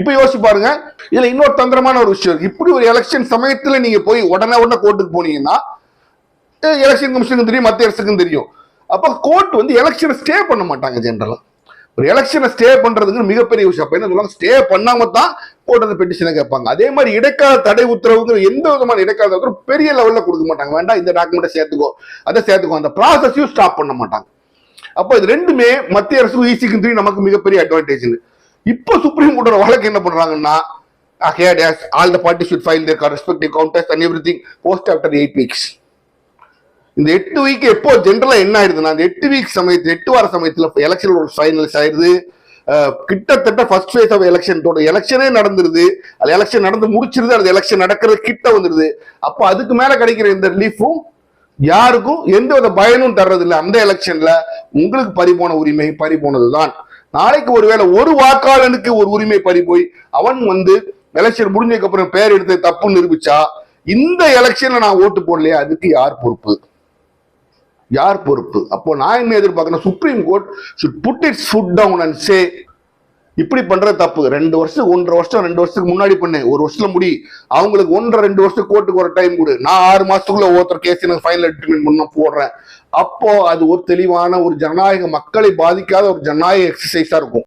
இப்ப யோசிச்சு பாருங்க. இதுல இன்னொரு தந்திரமான ஒரு விஷயம். இப்படி ஒரு எலெக்ஷன் சமயத்துல நீங்க போய் உடனே உடனே கோர்ட்டுக்கு போனீங்கன்னா எலெக்ஷன் கமிஷனுக்கும் தெரியும் மத்திய அரசுக்கும் தெரியும். அப்ப கோர்ட் வந்து எலெக்ஷனை ஸ்டே பண்ண மாட்டாங்க ஜென்ரலா ஒரு எலெக்ஷனை ஸ்டே பண்றதுக்கு மிகப்பெரிய விஷயம். அப்ப என்ன சொல்லுவாங்க? ஸ்டே பண்ணாம தான் கோர்ட் அந்த பெட்டிஷனை கேட்பாங்க. அதே மாதிரி இடைக்கால தடை உத்தரவுங்கிற எந்த விதமான இடைக்கால உத்தரவு பெரிய லெவல்ல கொடுக்க மாட்டாங்க. வேண்டாம் இந்த டாக்குமெண்ட்டை சேர்த்துக்கோ அதை சேர்த்துக்கோ. அந்த ப்ராசஸையும் ஸ்டாப் பண்ண மாட்டாங்க. அப்போ இது ரெண்டுமே மத்திய அரசு ஈசிக்கும் தெரியும் நமக்கு மிகப்பெரிய அட்வான்டேஜ் இப்போ சுப்ரீம் கோர்ட்டோட வழக்கு என்ன பண்றாங்கன்னா had has all the party should file their respective counters and everything post after eight weeks இந்த எட்டு வீக் எப்போ ஜென்ரலா என்ன ஆயிடுதுன்னா அந்த எட்டு வீக் சமயத்தில் எட்டு வார சமயத்துல எலெக்ஷன் ஒரு ஃபைனல்ஸ் ஆயிடுது. கிட்டத்தட்ட ஃபர்ஸ்ட் ஃபேஸ் ஆஃப் எலெக்ஷனோட எலெக்ஷனே நடந்துருது. அது எலெக்ஷன் நடந்து முடிச்சிருது அது எலெக்ஷன் நடக்கிறது கிட்ட வந்துருது. அப்போ அதுக்கு மேல கிடைக்கிற இந்த ரிலீஃபும் யாருக்கும் எந்த வித பயனும் தர்றது அந்த எலெக்ஷன்ல உங்களுக்கு பறிபோன உரிமை பறிபோனதுதான். நாளைக்கு ஒருவேளை ஒரு வாக்காளனுக்கு ஒரு உரிமை பறி போய் அவன் வந்து எலெக்ஷன் முடிஞ்சதுக்கு அப்புறம் பேர் எடுத்து தப்புன்னு நிரூபிச்சா இந்த எலெக்ஷன்ல நான் ஓட்டு போடலையா அதுக்கு யார் பொறுப்பு? யார் பொறுப்பு? அப்போ நான் என்ன எதிர்பார்க்கணும் supreme court should put its foot down and say இப்படி பண்ற தப்பு. ரெண்டு வருஷம் ஒன்றரை வருஷம் ரெண்டு வருஷத்துக்கு முன்னாடி பண்ணு. ஒரு வருஷத்துல முடி. அவங்களுக்கு ஒன்றரை ரெண்டு வருஷம் கோர்ட்டுக்கு ஒரு டைம் கொடு. நான் ஆறு மாசத்துக்குள்ள ஒருத்தர் கேஸ் எனக்கு ஃபைனல் ட்ரீட்மெண்ட் பண்ண போடுறேன். அப்போ அது ஒரு தெளிவான ஒரு ஜனநாயக மக்களை பாதிக்காத ஒரு ஜனநாயக எக்ஸசைஸா இருக்கும்.